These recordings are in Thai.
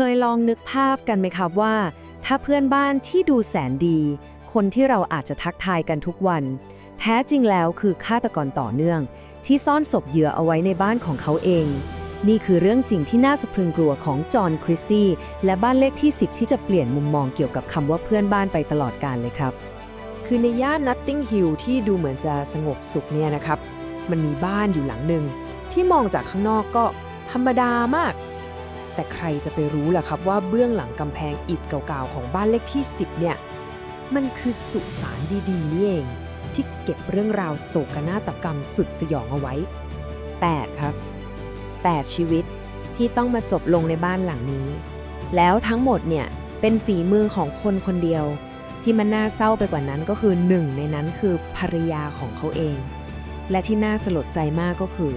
เคยลองนึกภาพกันไหมครับว่า ถ้าเพื่อนบ้านที่ดูแสนดี คนที่เราอาจจะทักทายกันทุกวัน แท้จริงแล้วคือฆาตกรต่อเนื่อง ที่ซ่อนศพเหยื่อเอาไว้ในบ้านของเขาเอง นี่คือเรื่องจริงที่น่าสะพรึงกลัวของจอห์นคริสตี้และบ้านเลขที่ 10 ที่จะเปลี่ยนมุมมองเกี่ยวกับคำว่าเพื่อนบ้านไปตลอดกาลเลยครับ คือในย่านนัตติงฮิลที่ดูเหมือนจะสงบสุขเนี่ยนะครับ มันมีบ้านอยู่หลังหนึ่งที่มองจากข้างนอกก็ธรรมดามาก แต่ใครจะไปรู้ล่ะครับว่าเบื้องหลังกำแพงอิฐเก่าๆของบ้านเลขที่ 10 เนี่ย มันคือสุสานดีๆนี่เอง ที่เก็บเรื่องราวโศกนาฏกรรมสุดสยองเอาไว้ 8 ครับ 8 ชีวิตที่ต้องมาจบลงในบ้านหลังนี้ แล้วทั้งหมดเนี่ยเป็นฝีมือของคนคนเดียว ที่มันน่าเศร้าไปกว่านั้นก็คือหนึ่งในนั้นคือภรรยาของเขาเอง และที่น่าสลดใจมากก็คือ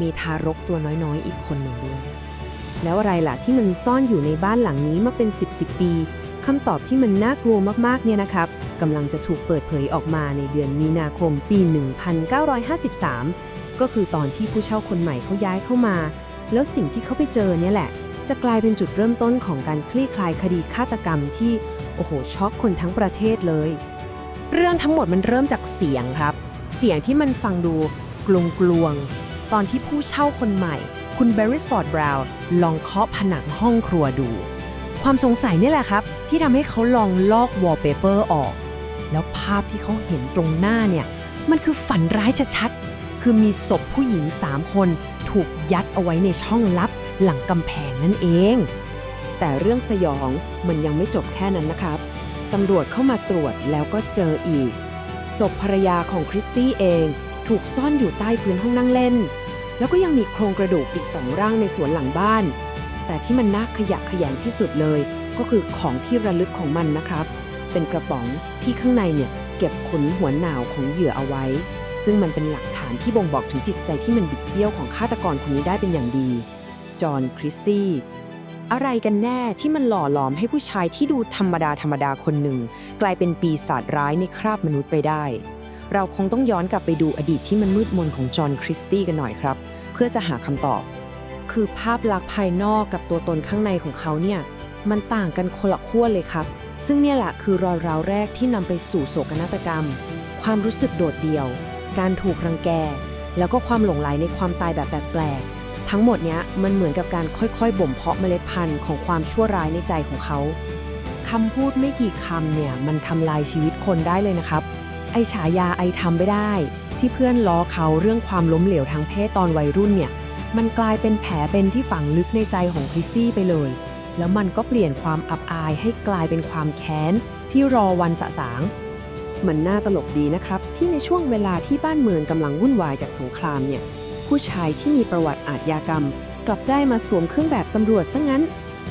มีทารกตัวน้อยๆอีกคนหนึ่งด้วย แล้วอะไรล่ะที่มันซ่อนอยู่ในบ้านหลังนี้มาเป็น10 10ปีคำตอบที่มันน่ากลัวมากๆเนี่ยนะครับกำลังจะถูกเปิดเผยออกมาในเดือนมีนาคมปี 1953 ก็คือตอนที่ผู้เช่าคนใหม่เขาย้ายเข้ามา แล้วสิ่งที่เขาไปเจอเนี่ยแหละ จะกลายเป็นจุดเริ่มต้นของการคลี่คลายคดีฆาตกรรมที่โอ้โหช็อกคนทั้งประเทศเลย เรื่องทั้งหมดมันเริ่มจากเสียงครับ เสียงที่มันฟังดูกลวงๆตอนที่ผู้เช่าคนใหม่ คุณเบริสฟอร์ดบราวน์ลองเคาะผนังห้องครัวดู ความสงสัยนี่แหละครับ ที่ทำให้เขาลองลอกวอลเปเปอร์ออก แล้วภาพที่เขาเห็นตรงหน้าเนี่ย มันคือฝันร้ายชัดๆ คือมีศพผู้หญิง 3 คน ถูกยัดเอาไว้ในช่องลับหลังกำแพงนั่นเอง แต่เรื่องสยองมันยังไม่จบแค่นั้นนะครับตำรวจเข้ามาตรวจแล้วก็เจออีก ศพภรรยาของคริสตี้เอง ถูกซ่อนอยู่ใต้พื้นห้องนั่งเล่น แล้วก็ยังมีโครงกระดูกอีกสองร่างในสวนหลังบ้าน แต่ที่มันน่าขยะแขยงที่สุดเลย ก็คือของที่ระลึกของมันนะครับ เป็นกระป๋องที่ข้างในเนี่ยเก็บขนหัวหนาวของเหยื่อเอาไว้ ซึ่งมันเป็นหลักฐานที่บ่งบอกถึงจิตใจที่มันบิดเบี้ยวของฆาตกรคนนี้ได้เป็นอย่างดี จอห์นคริสตี้อะไรกันแน่ที่มันหล่อหลอมให้ผู้ชายที่ดูธรรมดาธรรมดาคนหนึ่ง กลายเป็นปีศาจร้ายในคราบมนุษย์ไปได้ เราคงต้องย้อนกลับไปดูอดีตที่มันมืดมนของจอห์นคริสตี้กันหน่อยครับ เพื่อจะหาคำตอบ คือภาพลักษณ์ภายนอกกับตัวตนข้างในของเขาเนี่ยมันต่างกันคนละขั้วเลยครับ ซึ่งเนี่ยแหละคือรอยร้าวแรกที่นำไปสู่โศกนาฏกรรม ความรู้สึกโดดเดี่ยว การถูกรังแก แล้วก็ความหลงไหลในความตายแบบแปลกๆทั้งหมดเนี้ยมันเหมือนกับการค่อยๆบ่มเพาะเมล็ดพันธุ์ของความชั่วร้ายในใจของเขาคำพูดไม่กี่คำเนี่ยมันทำลายชีวิตคนได้เลยนะครับ ไอฉายาไอทำไม่ได้ ที่เพื่อนล้อเขาเรื่องความล้มเหลวทางเพศตอนวัยรุ่นเนี่ย มันกลายเป็นแผลเป็นที่ฝังลึกในใจของคริสตี้ไปเลย แล้วมันก็เปลี่ยนความอับอายให้กลายเป็นความแค้น ที่รอวันสะสาง มันน่าตลกดีนะครับ ที่ในช่วงเวลาที่บ้านเมืองกำลังวุ่นวายจากสงครามเนี่ย ผู้ชายที่มีประวัติอาทยากรรม กลับได้มาสวมเครื่องแบบตำรวจซะงั้น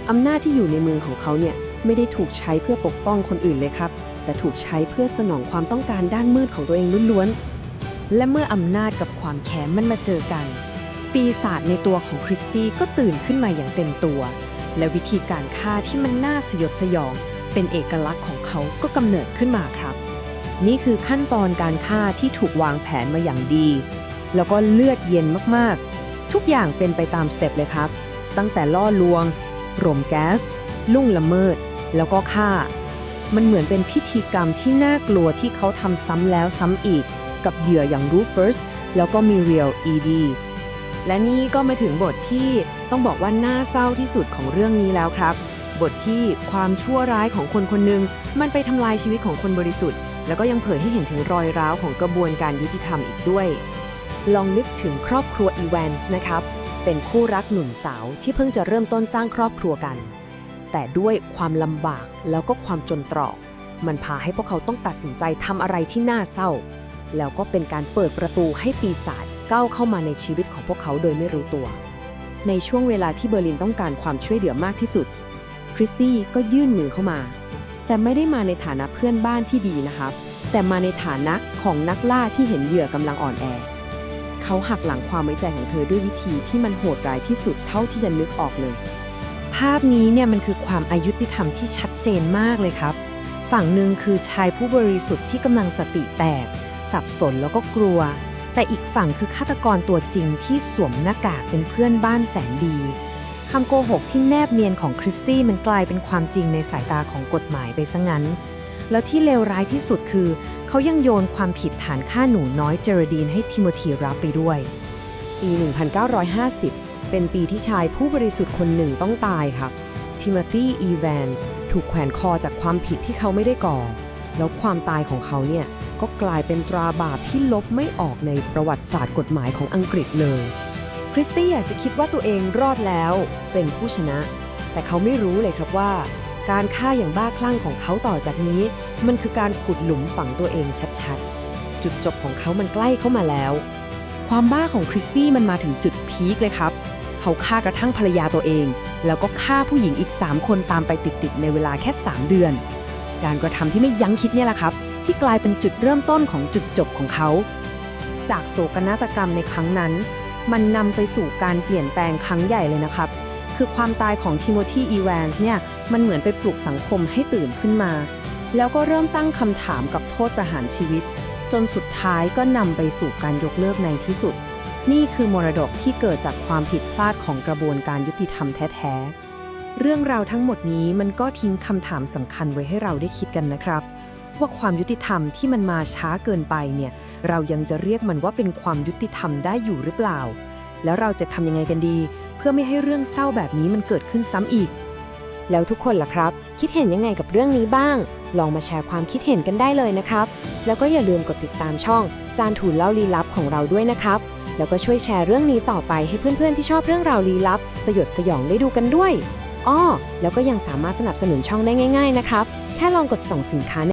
อำนาจที่อยู่ในมือของเขาเนี่ยไม่ได้ถูกใช้เพื่อปกป้องคนอื่นเลยครับ แต่ถูกใช้เพื่อสนองความต้องการด้านมืดของตัวเองล้วนๆ และเมื่ออำนาจกับความแค้นมันมาเจอกัน ปีศาจในตัวของคริสตี้ก็ตื่นขึ้นมาอย่างเต็มตัว และวิธีการฆ่าที่มันน่าสยดสยอง เป็นเอกลักษณ์ของเขาก็กำเนิดขึ้นมาครับ นี่คือขั้นตอนการฆ่าที่ถูกวางแผนมาอย่างดี แล้วก็เลือดเย็นมากๆ ทุกอย่างเป็นไปตามสเต็ปเลยครับ ตั้งแต่ล่อลวงรมแก๊สลุ่งละเมิด แล้วก็ฆ่า มันเหมือนเป็นพิธีกรรมที่น่ากลัวที่เขาทำซ้ำแล้วซ้ำอีก กับเหยื่ออย่างรูฟเฟิร์สแล้วก็มีเรียลอีดีและนี่ก็มาถึงบทที่ต้องบอกว่าน่าเศร้าที่สุดของเรื่องนี้แล้วครับ บทที่ความชั่วร้ายของคนคนหนึ่งมันไปทำลายชีวิตของคนบริสุทธิ์ แล้วก็ยังเผยให้เห็นถึงรอยร้าวของกระบวนการยุติธรรมอีกด้วย ลองนึกถึงครอบครัวอีแวนส์นะครับ เป็นคู่รักหนุ่มสาวที่เพิ่งจะเริ่มต้นสร้างครอบครัวกัน แต่ด้วยความลำบากแล้วก็ความจนตรอก มันพาให้พวกเขาต้องตัดสินใจทำอะไรที่น่าเศร้า แล้วก็เป็นการเปิดประตูให้ปีศาจก้าวเข้ามาในชีวิตของพวกเขาโดยไม่รู้ตัว ในช่วงเวลาที่เบอร์ลินต้องการความช่วยเหลือมากที่สุด คริสตี้ก็ยื่นมือเข้ามา แต่ไม่ได้มาในฐานะเพื่อนบ้านที่ดีนะครับ แต่มาในฐานะของนักล่าที่เห็นเหยื่อกำลังอ่อนแอ เขาหักหลังความไว้ใจของเธอด้วยวิธีที่มันโหดร้ายที่สุดเท่าที่จะนึกออกเลย ภาพนี้เนี่ยมันคือความอายุติธรรมที่ชัดเจนมากเลยครับ ฝั่งหนึ่งคือชายผู้บริสุทธิ์ที่กำลังสติแตก สับสนแล้วก็กลัว แต่อีกฝั่งคือฆาตกรตัวจริงที่สวมหน้ากากเป็นเพื่อนบ้านแสนดีคำโกหกที่แนบเนียนของคริสตี้มันกลายเป็นความจริงในสายตาของกฎหมายไปซะงั้น แล้วที่เลวร้ายที่สุดคือ เขายังโยนความผิดฐานฆ่าหนูน้อยเจอร์ดีนให้ทิโมธีรับไปด้วย ปี 1950 เป็นปีที่ชายผู้บริสุทธิ์คนหนึ่งต้องตายครับทิโมธีอีแวนส์ถูกแขวนคอจากความผิดที่เขาไม่ได้ก่อ แล้วความตายของเขาเนี่ย ก็กลายเป็นตราบาปที่ลบไม่ออกในประวัติศาสตร์กฎหมายของอังกฤษเลย คริสตี้อยาจจะคิดว่าตัวเองรอดแล้วเป็นผู้ชนะ แต่เขาไม่รู้เลยครับว่า การฆ่าอย่างบ้าคลั่งของเขาต่อจากนี้ มันคือการขุดหลุมฝังตัวเองชัดๆ จุดจบของเขามันใกล้เข้ามาแล้ว ความบ้าของคริสตี้มันมาถึงจุดพีคเลยครับ เขาฆ่ากระทั่งภรรยาตัวเอง แล้วก็ฆ่าผู้หญิงอีก 3 คนตามไปติดๆในเวลาแค่ 3 เดือน การกระทำที่ไม่ยั้งคิดเนี่ยแหละครับ ที่กลายเป็นจุดเริ่มต้นของจุดจบของเขา จากโศกนาฏกรรมในครั้งนั้น มันนำไปสู่การเปลี่ยนแปลงครั้งใหญ่เลยนะครับ คือความตายของทิโมธีอีแวนส์เนี่ยมันเหมือนไปปลุกสังคมให้ตื่นขึ้นมา แล้วก็เริ่มตั้งคำถามกับโทษประหารชีวิต จนสุดท้ายก็นำไปสู่การยกเลิกในที่สุด นี่คือมรดกที่เกิดจากความผิดพลาดของกระบวนการยุติธรรมแท้ๆเรื่องราวทั้งหมดนี้มันก็ทิ้งคำถามสำคัญไว้ให้เราได้คิดกันนะครับ ว่าความยุติธรรมที่มันมาช้าเกินไปเนี่ย เรายังจะเรียกมันว่าเป็นความยุติธรรมได้อยู่หรือเปล่า แล้วเราจะทำยังไงกันดี เพื่อไม่ให้เรื่องเศร้าแบบนี้มันเกิดขึ้นซ้ำอีก แล้วทุกคนล่ะครับ คิดเห็นยังไงกับเรื่องนี้บ้าง ลองมาแชร์ความคิดเห็นกันได้เลยนะครับ แล้วก็อย่าลืมกดติดตามช่อง จานถูนเล่าลี้ลับของเราด้วยนะครับ แล้วก็ช่วยแชร์เรื่องนี้ต่อไปให้เพื่อนๆที่ชอบเรื่องราวลี้ลับ สยดสยองได้ดูกันด้วยอ้อแล้วก็ยังสามารถสนับสนุนช่องได้ง่าย ๆ นะครับ แค่ลองกดส่งสินค้า